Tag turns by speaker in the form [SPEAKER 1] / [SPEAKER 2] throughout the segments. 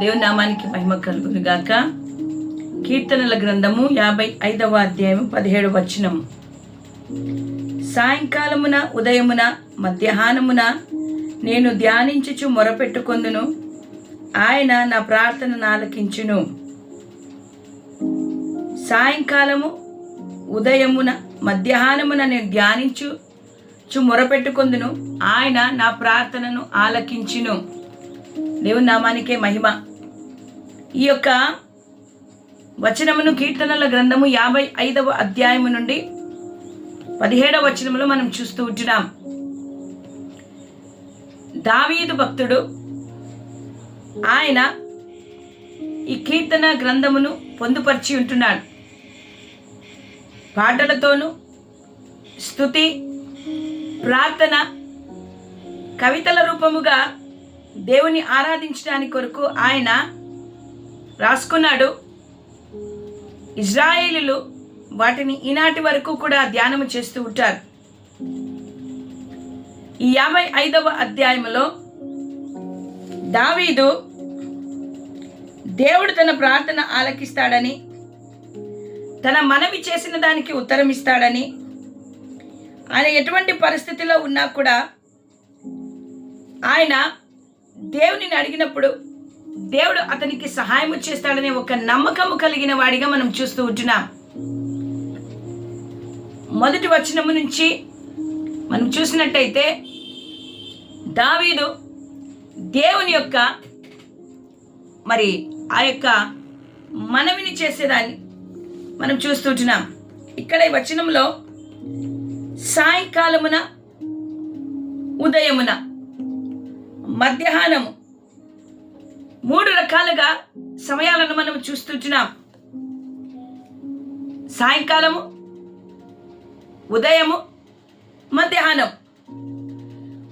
[SPEAKER 1] దేవనామానికి మహిమ కలుగును గాక కీర్తనల గ్రంథము యాభై ఐదవ అధ్యాయం పదిహేడు వచనము. సాయంకాలమున ఉదయమున మధ్యాహ్నమున నేను ధ్యానించుచు మొరపెట్టుకొందును. ఆయన నా ప్రార్థనను ఆలకించును సాయంకాలము ఉదయమున మధ్యాహ్నమున నేను ధ్యానించు చు మొరపెట్టుకొందును. ఆయన నా ప్రార్థనను ఆలకించును. దేవుని నామానికే మహిమ. ఈ యొక్క వచనమును కీర్తనల గ్రంథము యాభై ఐదవ అధ్యాయము నుండి పదిహేడవ వచనంలో మనం చూస్తూ ఉంటున్నాం. దావీదు భక్తుడు ఆయన ఈ కీర్తన గ్రంథమును పొందుపరిచి ఉంటున్నాడు. పాటలతోనూ స్థుతి ప్రార్థన కవితల రూపముగా దేవుని ఆరాధించడానికి కొరకు ఆయన రాసుకున్నాడు. ఇజ్రాయేలీలు వాటిని ఈనాటి వరకు కూడా ధ్యానం చేస్తూ ఉంటారు. ఈ యాభై ఐదవ అధ్యాయంలో దావీదు దేవుడు తన ప్రార్థన ఆలకిస్తాడని తన మనవి చేసిన దానికి ఉత్తరం ఇస్తాడని ఆయన ఎటువంటి పరిస్థితిలో ఉన్నా కూడా ఆయన దేవునిని అడిగినప్పుడు దేవుడు అతనికి సహాయం చేస్తాడనే ఒక నమ్మకము కలిగిన వాడిగా మనం చూస్తూ ఉంటున్నాం. మొదటి వచనము నుంచి మనం చూసినట్టయితే దావీదు దేవుని యొక్క మరి ఆ యొక్క మనవిని చేసేదాన్ని మనం చూస్తుంటున్నాం ఇక్కడ ఈ వచనంలో సాయంకాలమున ఉదయమున మధ్యాహ్నము మూడు రకాలుగా సమయాలను మనం చూస్తుంటున్నాం. సాయంకాలము ఉదయము మధ్యాహ్నం.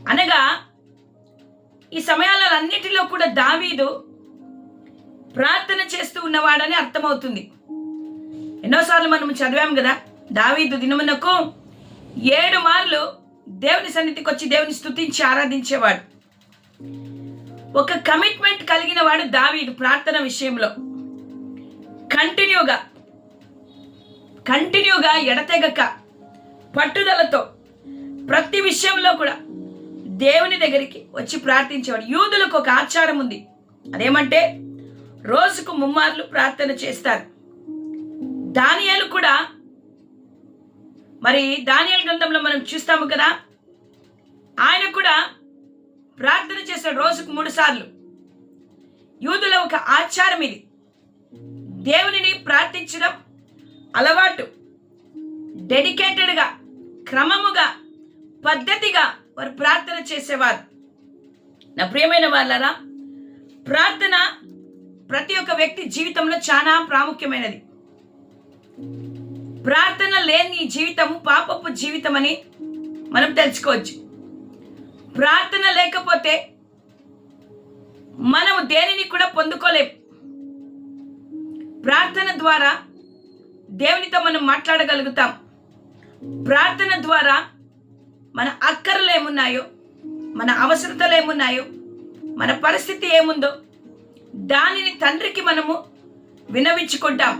[SPEAKER 1] అనగా ఈ సమయాలన్నిటిలో కూడా దావీదు ప్రార్థన చేస్తూ ఉన్నవాడని అర్థమవుతుంది. ఎన్నోసార్లు మనం చదివాం కదా దావీదు దినమునకు ఏడు మార్లు దేవుని సన్నిధికి వచ్చి దేవుని స్థుతించి ఆరాధించేవాడు. ఒక కమిట్మెంట్ కలిగిన వాడు దావీదు ప్రార్థన విషయంలో. కంటిన్యూగా కంటిన్యూగా ఎడతెగక పట్టుదలతో ప్రతి విషయంలో కూడా దేవుని దగ్గరికి వచ్చి ప్రార్థించేవాడు. యూదులకు ఒక ఆచారం ఉంది. అదేమంటే రోజుకు ముమ్మార్లు ప్రార్థన చేస్తారు. దానియాలు కూడా మరి దానియాల గ్రంథంలో మనం చూస్తాము కదా ఆయన కూడా ప్రార్థన చేశాడు రోజుకు మూడు సార్లు. యూదుల ఒక ఆచారం ఇది. దేవునిని ప్రార్థించడం అలవాటు. డెడికేటెడ్గా క్రమముగా పద్ధతిగా వారు ప్రార్థన చేసేవారు. నా ప్రియమైన వాళ్ళరా ప్రార్థన ప్రతి ఒక్క వ్యక్తి జీవితంలో చాలా ప్రాముఖ్యమైనది. ప్రార్థన లేని జీవితము పాపపు జీవితం అని మనం తెలుసుకోవచ్చు. ప్రార్థన లేకపోతే మనము దేనిని కూడా పొందుకోలేం. ప్రార్థన ద్వారా దేవునితో మనం మాట్లాడగలుగుతాం. ప్రార్థన ద్వారా మన అక్కర్లు ఏమున్నాయో మన అవసరతలు ఏమున్నాయో మన పరిస్థితి ఏముందో దానిని తండ్రికి మనము వినవించుకుంటాం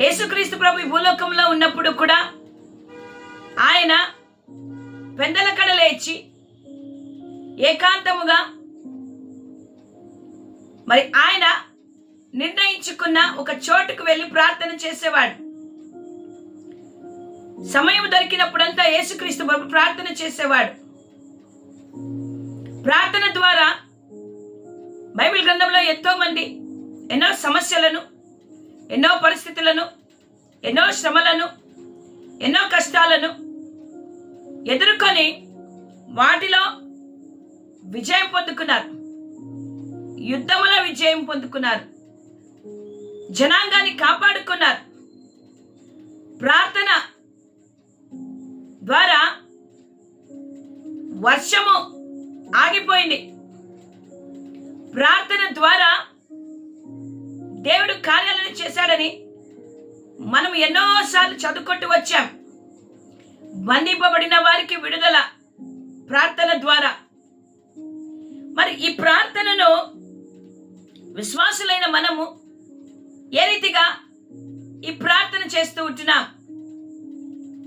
[SPEAKER 1] యేసుక్రీస్తు ప్రభు భూలోకంలో ఉన్నప్పుడు కూడా ఆయన పెందల కడ లేచి ఏకాంతముగా మరి ఆయన నిర్ణయించుకున్న ఒక చోటుకు వెళ్ళి ప్రార్థన చేసేవాడు. సమయం దొరికినప్పుడంతా యేసుక్రీస్తు బాబు ప్రార్థన చేసేవాడు. ప్రార్థన ద్వారా బైబిల్ గ్రంథంలో ఎంతో మంది ఎన్నో సమస్యలను ఎన్నో పరిస్థితులను ఎన్నో శ్రమలను ఎన్నో కష్టాలను ఎదుర్కొని వాటిలో విజయం పొందుకున్నారు. యుద్ధములో విజయం పొందుకున్నారు. జనాంగాన్ని కాపాడుకున్నారు. ప్రార్థన ద్వారా వర్షము ఆగిపోయింది. ప్రార్థన ద్వారా దేవుడు కార్యాలను చేశాడని మనం ఎన్నోసార్లు చదువుకుంటూ వచ్చాం. బంధింపబడిన వారికి విడుదల ప్రార్థన ద్వారా. మరి ఈ ప్రార్థనను విశ్వాసులైన మనము ఏ రీతిగా ఈ ప్రార్థన చేస్తూ ఉంటున్నాం?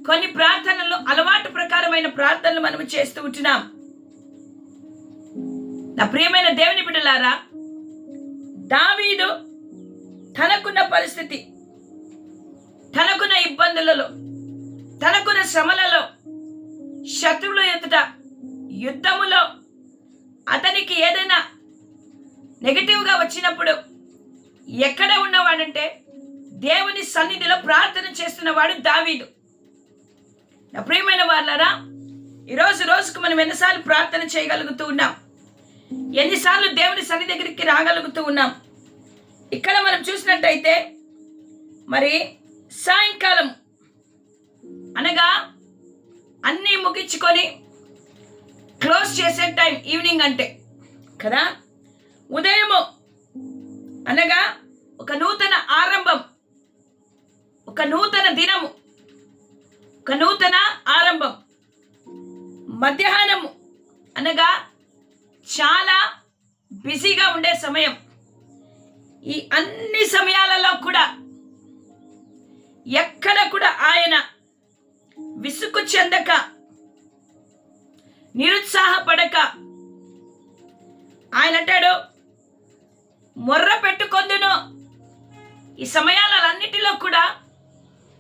[SPEAKER 1] కొన్ని ప్రార్థనలు అలవాటు ప్రకారమైన ప్రార్థనలు మనము చేస్తూ ఉంటున్నాం. నా ప్రియమైన దేవుని బిడ్డలారా దావీదు తనకున్న పరిస్థితి తనకున్న ఇబ్బందులలో తనకున్న శ్రమలలో శత్రువుల ఎదుట యుద్ధములో అతనికి ఏదైనా నెగిటివ్గా వచ్చినప్పుడు ఎక్కడ ఉన్నవాడంటే దేవుని సన్నిధిలో ప్రార్థన చేస్తున్నవాడు దావీదు. నా ప్రియమైన వాళ్ళరా ఈరోజు రోజుకు మనం ఎన్నిసార్లు ప్రార్థన చేయగలుగుతూ ఉన్నాం? ఎన్నిసార్లు దేవుని సన్ని దగ్గరికి రాగలుగుతూ ఉన్నాం? ఇక్కడ మనం చూసినట్టయితే మరి సాయంకాలం అనగా అన్నీ ముగించుకొని క్లోజ్ చేసే టైం ఈవినింగ్ అంటే కదా? ఉదయము అనగా ఒక నూతన ఆరంభం ఒక నూతన దినము ఒక నూతన ఆరంభం. మధ్యాహ్నము అనగా చాలా బిజీగా ఉండే సమయం. ఈ అన్ని సమయాలలో కూడా ఎక్కడ కూడా ఆయన విసుగు చెందక నిరుత్సాహపడక ఆయన అంటాడు మొర్ర పెట్టుకొందును. ఈ సమయాలన్నిటిలో కూడా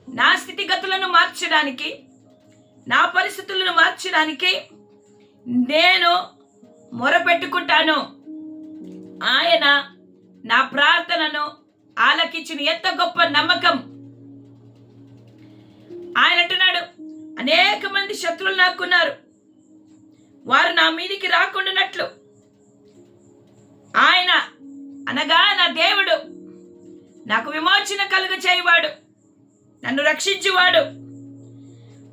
[SPEAKER 1] నా స్థితిగతులను మార్చడానికి నా పరిస్థితులను మార్చడానికి నేను మొరపెట్టుకుంటాను ఆయన నా ప్రార్థనను ఆలకించిన ఎంత గొప్ప నమ్మకం అనేక మంది శత్రువులు నాకున్నారు వారు నా మీదికి రాకుండానట్లు. ఆయన అనగా నా దేవుడు. నాకు విమోచన కలుగ చేయవాడు. నన్ను రక్షించువాడు.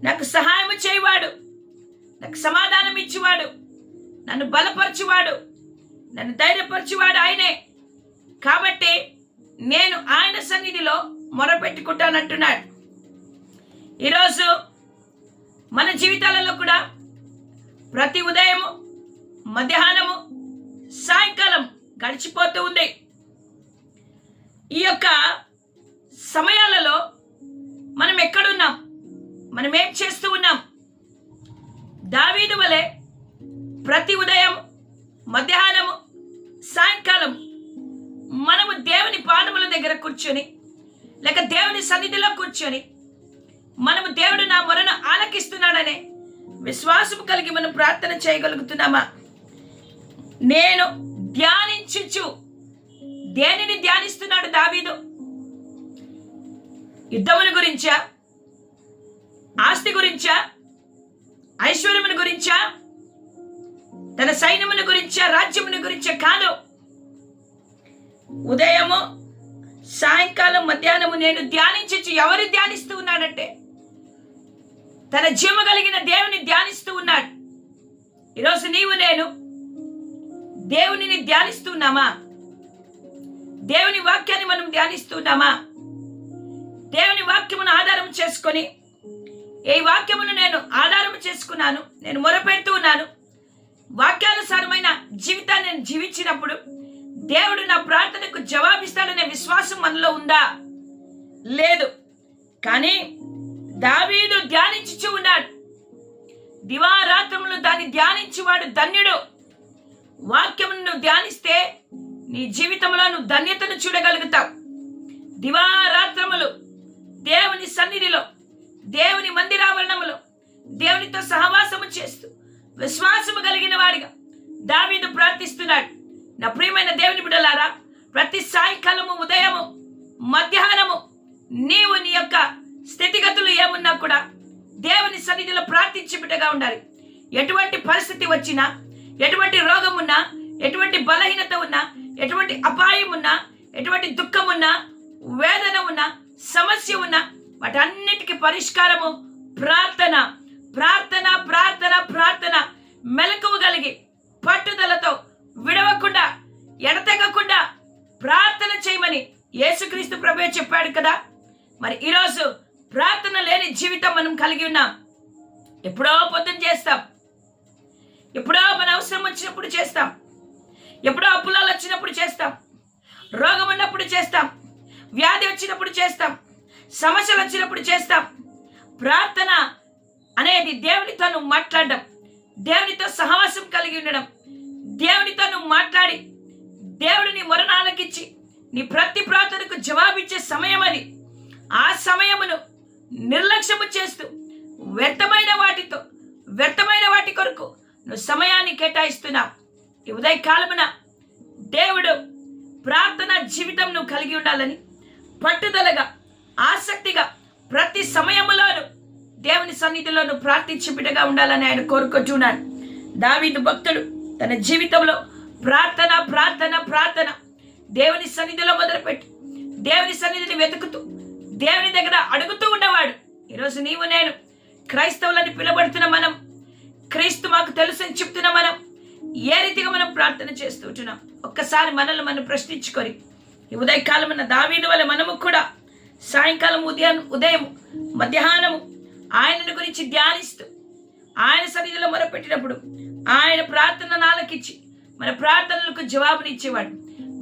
[SPEAKER 1] నాకు సహాయం చేయవాడు. నాకు సమాధానం ఇచ్చేవాడు. నన్ను బలపరచువాడు. నన్ను ధైర్యపరచువాడు ఆయనే. కాబట్టి నేను ఆయన సన్నిధిలో మొరపెట్టుకుంటానంటున్నాడు. ఈరోజు మన జీవితాలలో కూడా ప్రతి ఉదయము మధ్యాహ్నము సాయంకాలం గడిచిపోతూ ఉంది. ఈ యొక్క సమయాలలో మనం ఎక్కడున్నాం? మనం ఏం చేస్తూ ఉన్నాం? దావీదు వలె ప్రతి ఉదయం మధ్యాహ్నము సాయంకాలం మనము దేవుని పాదముల దగ్గర కూర్చొని లేక దేవుని సన్నిధిలో కూర్చొని మనము దేవుడు నా మొరను ఆలకిస్తున్నాడనే విశ్వాసము కలిగి మనం ప్రార్థన చేయగలుగుతున్నామా? నేను ధ్యానించుచు దేనిని ధ్యానిస్తున్నాడు దావీదు? యుద్ధముని గురించా? ఆస్తి గురించా? ఐశ్వర్యముని గురించా? తన సైన్యముని గురించా? రాజ్యముని గురించా కాదు. ఉదయము సాయంకాలం మధ్యాహ్నము నేను ధ్యానించచ్చు ఎవరు ధ్యానిస్తూ ఉన్నాడంటే తన జీవ కలిగిన దేవుని ధ్యానిస్తూ ఉన్నాడు. ఈరోజు నీవు నేను దేవునిని ధ్యానిస్తున్నామా? దేవుని వాక్యాన్ని మనం ధ్యానిస్తున్నామా? దేవుని వాక్యమును ఆధారం చేసుకొని ఏ వాక్యమును నేను ఆధారం చేసుకున్నాను నేను మొరపెడుతూ ఉన్నాను. వాక్యానుసారమైన జీవితాన్ని నేను జీవించినప్పుడు దేవుడు నా ప్రార్థనకు జవాబిస్తాడనే విశ్వాసం మనలో ఉందా? లేదు. కానీ దావీదు ధ్యానించుచు ఉన్నాడు. దివారాత్రములు దాన్ని ధ్యానించేవాడు ధన్యుడు. వాక్యమును నువ్వు ధ్యానిస్తే నీ జీవితంలో నువ్వు ధన్యతను చూడగలుగుతావు. దివారాత్రములు దేవుని సన్నిధిలో దేవుని మందిరావరణములో దేవునితో సహవాసము చేస్తూ విశ్వాసము కలిగిన వాడిగా దావీదు ప్రార్థిస్తున్నాడు. నా ప్రియమైన దేవుని బిడ్డలారా ప్రతి సాయంకాలము ఉదయము మధ్యాహ్నము నీవు నీ యొక్క స్థితిగతులు ఏమున్నా కూడా దేవుని సన్నిధిలో ప్రార్థించి బిడ్డగా ఉండాలి. ఎటువంటి పరిస్థితి వచ్చినా ఎటువంటి రోగం ఉన్నా ఎటువంటి బలహీనత ఉన్నా ఎటువంటి అపాయం ఉన్నా ఎటువంటి దుఃఖం ఉన్నా వేదన ఉన్నా సమస్య ఉన్నా వాటన్నిటికీ పరిష్కారము ప్రార్థన. ప్రార్థన ప్రార్థన ప్రార్థన. మెలకువ కలిగి పట్టుదలతో విడవకుండా ఎడతెగకుండా ప్రార్థన చేయమని యేసుక్రీస్తు ప్రభు చెప్పాడు కదా. మరి ఈరోజు ప్రార్థన లేని జీవితం మనం కలిగి ఉన్నాం. ఎప్పుడో పొద్దున చేస్తాం. ఎప్పుడో మన అవసరం వచ్చినప్పుడు చేస్తాం. ఎప్పుడో అప్పులాలు వచ్చినప్పుడు చేస్తాం. రోగం ఉన్నప్పుడు చేస్తాం. వ్యాధి వచ్చినప్పుడు చేస్తాం. సమస్యలు వచ్చినప్పుడు చేస్తాం. ప్రార్థన అనేది దేవునితో నువ్వు మాట్లాడడం. దేవునితో సహవాసం కలిగి ఉండడం. దేవునితో నువ్వు మాట్లాడి దేవుడిని మరణాలకిచ్చి నీ ప్రతి ప్రార్థనకు జవాబిచ్చే సమయం అది. ఆ సమయమును నిర్లక్ష్యము చేస్తూ వ్యర్థమైన వాటితో వ్యర్థమైన వాటి కొరకు నువ్వు సమయాన్ని కేటాయిస్తున్నావు. ఈ ఉదయకాలమున దేవుడు ప్రార్థన జీవితం నువ్వు కలిగి ఉండాలని పట్టుదలగా ఆసక్తిగా ప్రతి సమయంలోనూ దేవుని సన్నిధిలో నువ్వు ప్రార్థించి బిడ్డగా ఉండాలని ఆయన కోరుకుంటున్నాడు దావీదు భక్తుడు తన జీవితంలో ప్రార్థన ప్రార్థన ప్రార్థన దేవుని సన్నిధిలో మొదలుపెట్టి దేవుని సన్నిధిని వెతుకుతూ దేవుని దగ్గర అడుగుతూ ఉన్నవాడు ఈరోజు నీవు నేను క్రైస్తవులని పిలువబడుతున్న మనం క్రీస్తు మాకు తెలుసు అని చెప్తున్న మనం ఏ రీతిగా మనం ప్రార్థన చేస్తుంటున్నాం ఒక్కసారి మనల్ని మనం ప్రశ్నించుకొని ఈ ఉన్న దావీదు వల్ల మనము కూడా సాయంకాలం ఉదయం ఉదయం మధ్యాహ్నము ఆయనను గురించి ధ్యానిస్తూ ఆయన సన్నిధిలో మొరపెట్టినప్పుడు ఆయన ప్రార్థన నాలకిచ్చి మన ప్రార్థనలకు జవాబునిచ్చేవాడు.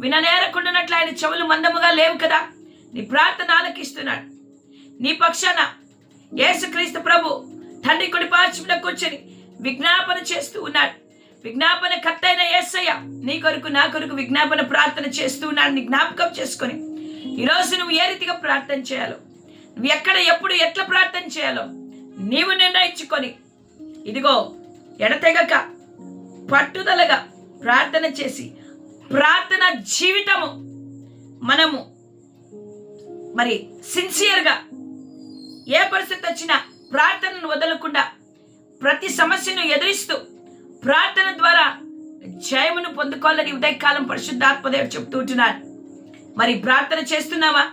[SPEAKER 1] విననేరకుండానట్లు ఆయన చెవులు మందముగా లేవు కదా? నీ ప్రార్థన ఆలకిస్తున్నాడు నీ పక్షాన యేసుక్రీస్తు ప్రభు తండ్రి కుడి పార్శ్వమున కూర్చొని విజ్ఞాపన చేస్తూ ఉన్నాడు. విజ్ఞాపన కర్తైన ఏసయ్య నీ కొరకు నా కొరకు విజ్ఞాపన ప్రార్థన చేస్తూ ఉన్నాడు. నీ జ్ఞాపకం చేసుకొని ఈరోజు నువ్వు ఏ రీతిగా ప్రార్థన చేయాలో నువ్వు ఎక్కడ ఎప్పుడు ఎట్లా ప్రార్థన చేయాలో నీవు నిర్ణయించుకొని ఇదిగో ఎడతెగక పట్టుదలగా ప్రార్థన చేసి ప్రార్థన జీవితము మనము మరి సిన్సియర్గా ఏ పరిస్థితి వచ్చినా ప్రార్థనను వదలకుండా ప్రతి సమస్యను ఎదురిస్తూ ప్రార్థన ద్వారా జయమును పొందుకోవాలని ఉదయకాలం పరిశుద్ధాత్మదేవుడు చెప్తూ ఉంటున్నారు మరి ప్రార్థన చేస్తున్నావా?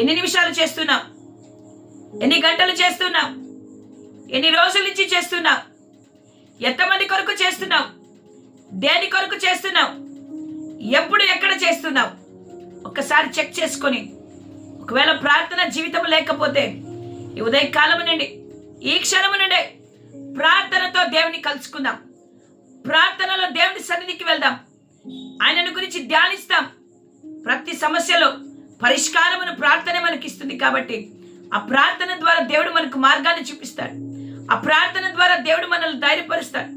[SPEAKER 1] ఎన్ని నిమిషాలు చేస్తున్నావు? ఎన్ని గంటలు చేస్తున్నావు? ఎన్ని రోజుల నుంచి చేస్తున్నావు? ఎంతమంది కొరకు చేస్తున్నావు? దేని కొరకు చేస్తున్నావు? ఎప్పుడు ఎక్కడ చేస్తున్నావు? ఒక్కసారి చెక్ చేసుకొని ఒకవేళ ప్రార్థన జీవితం లేకపోతే ఈ ఉదయకాలం నుండి ఈ క్షణము నుండి ప్రార్థనతో దేవుని కలుసుకుందాం. ప్రార్థనలో దేవుని సన్నిధికి వెళ్దాం. ఆయనను గురించి ధ్యానిస్తాం. ప్రతి సమస్యలో పరిష్కారమును ప్రార్థన మనకి ఇస్తుంది కాబట్టి ఆ ప్రార్థన ద్వారా దేవుడు మనకు మార్గాన్ని చూపిస్తాడు. ఆ ప్రార్థన ద్వారా దేవుడు మనల్ని ధైర్యపరుస్తాడు.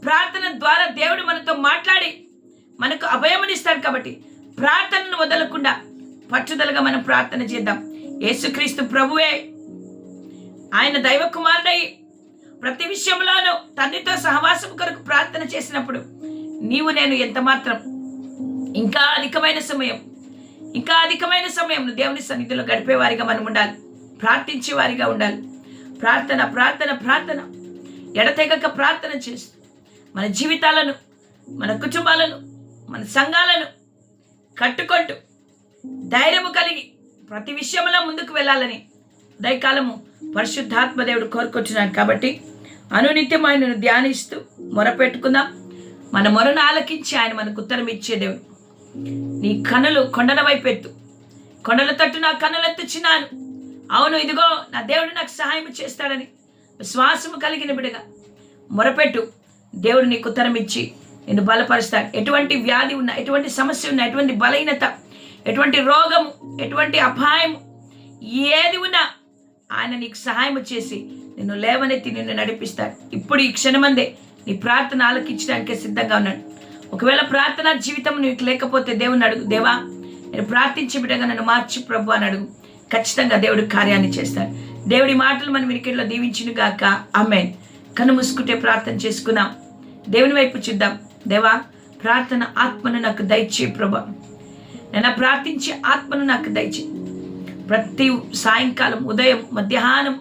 [SPEAKER 1] ప్రార్థన ద్వారా దేవుడు మనతో మాట్లాడి మనకు అభయమునిస్తాడు కాబట్టి ప్రార్థనను వదలకుండా పట్టుదలగా మనం ప్రార్థన చేద్దాం. యేసుక్రీస్తు ప్రభువే ఆయన దైవ కుమారుడై ప్రతి విషయంలోనూ తండ్రితో సహవాసం కొరకు ప్రార్థన చేసినప్పుడు నీవు నేను ఎంత మాత్రం ఇంకా అధికమైన సమయం ఇంకా అధికమైన సమయం దేవుని సన్నిధిలో గడిపేవారిగా మనం ఉండాలి. ప్రార్థించే వారిగా ఉండాలి. ప్రార్థన ప్రార్థన ప్రార్థన. ఎడతెగక ప్రార్థన చేస్తూ మన జీవితాలను మన కుటుంబాలను మన సంఘాలను కట్టుకుంటూ ధైర్యము కలిగి ప్రతి విషయంలో ముందుకు వెళ్ళాలని ఉదయకాలము పరిశుద్ధాత్మదేవుడు కోరుకుంటున్నాడు కాబట్టి అనునిత్యం ఆయనను ధ్యానిస్తూ మొరపెట్టుకుందాం. మన మొరను ఆలకించి ఆయన మనకు ఉత్తరం ఇచ్చే దేవుడు. నీ కనులు కొండల వైపు ఎత్తు. కొండల తట్టు నా కన్నులు ఎత్తుచున్నాను అవును ఇదిగో నా దేవుడు నాకు సహాయం చేస్తాడని విశ్వాసము కలిగిన బిడగా మొరపెట్టు. దేవుడు నీకు ఉత్తరం ఇచ్చి నిన్ను బలపరుస్తాడు. ఎటువంటి వ్యాధి ఉన్నా ఎటువంటి సమస్య ఉన్నా ఎటువంటి బలహీనత ఎటువంటి రోగము ఎటువంటి అపాయము ఏది ఉన్నా ఆయన నీకు సహాయం చేసి నిన్ను లేవనెత్తి నిన్ను నడిపిస్తాడు. ఇప్పుడు ఈ క్షణమందే నీ ప్రార్థన ఆలకించడానికే సిద్ధంగా ఉన్నాడు. ఒకవేళ ప్రార్థన జీవితం నీకు లేకపోతే దేవుని అడుగు. దేవా నేను ప్రార్థించి బిడ్డగా నన్ను మార్చి ప్రభు అని అడుగు. ఖచ్చితంగా దేవుడు కార్యాన్ని చేస్తాడు. దేవుడి మాటలు మనం వినికిడిలో దీవించిన గాక. అమ్మాయి కను మూసుకుంటే ప్రార్థన చేసుకుందాం. దేవుని వైపు చూద్దాం. దేవా ప్రార్థన ఆత్మను నాకు దయచే ప్రభా. నేను ప్రార్థించే ఆత్మను నాకు దయచి ప్రతి సాయంకాలం ఉదయం మధ్యాహ్నం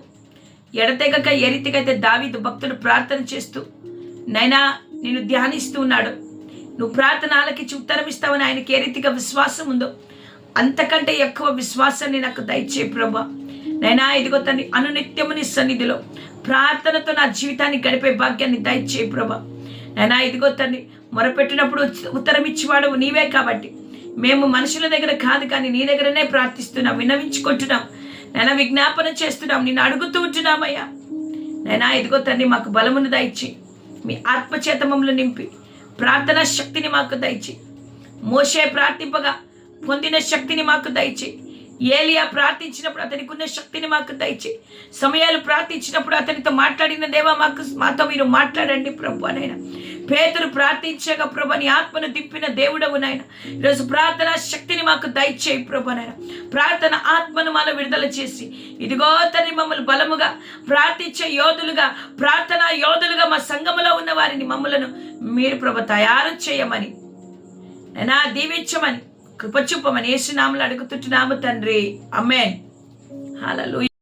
[SPEAKER 1] ఎడతెగక ఏ రీతికైతే దావీదు భక్తుడు ప్రార్థన చేస్తూ నైనా నేను ధ్యానిస్తూ ఉన్నాడు. నువ్వు ప్రార్థన ఆలకించి ఉత్తరం ఆయనకి ఏ రీతిగా విశ్వాసం ఉందో అంతకంటే ఎక్కువ విశ్వాసాన్ని నాకు దయచే ప్రభా. నైనా ఇదిగో తన్ని అనునిత్యము నీ సన్నిధిలో ప్రార్థనతో నా జీవితాన్ని గడిపే భాగ్యాన్ని దయచే ప్రభా. నైనా ఇదిగో తన్ని మొరపెట్టినప్పుడు ఉత్తరం ఇచ్చేవాడు నీవే కాబట్టి మేము మనుషుల దగ్గర కాదు కానీ నీ దగ్గరనే ప్రార్థిస్తున్నాం విన్నవించుకుంటున్నాం నైనా విజ్ఞాపన చేస్తున్నాం నిన్ను అడుగుతూ ఉంటున్నామయ్యా నైనా ఇదిగో తండ్రి మాకు బలమును దయచి మీ ఆత్మచేతమములు నింపి ప్రార్థనా శక్తిని మాకు దయచి మోషే ప్రార్థింపగా పొందిన శక్తిని మాకు దయచి ఏలియా ప్రార్థించినప్పుడు అతనికి ఉన్న శక్తిని మాకు దయచి సమయాలు ప్రార్థించినప్పుడు అతనితో మాట్లాడిన దేవా మాకు మాతో మీరు మాట్లాడండి ప్రభు అనైనా. పేదలు ప్రార్థించగా ప్రభు నీ ఆత్మను దింపిన దేవుడవు నాయన. ఈరోజు ప్రార్థన శక్తిని మాకు దయచేయి ప్రభు నాయన. ప్రార్థన ఆత్మను మాలో విడుదల చేసి ఇదిగో తండ్రి మమ్మల్ని బలముగా ప్రార్థించే యోధులుగా ప్రార్థన యోధులుగా మా సంఘములో ఉన్న వారిని మమ్మలను మీరు ప్రభు తయారు చేయమని. నా దీవించమని కృప చూపమని ఏసునామలు అడుగుతుంటున్నాము తండ్రి. అమ్మేన్ హల్లెలూయా.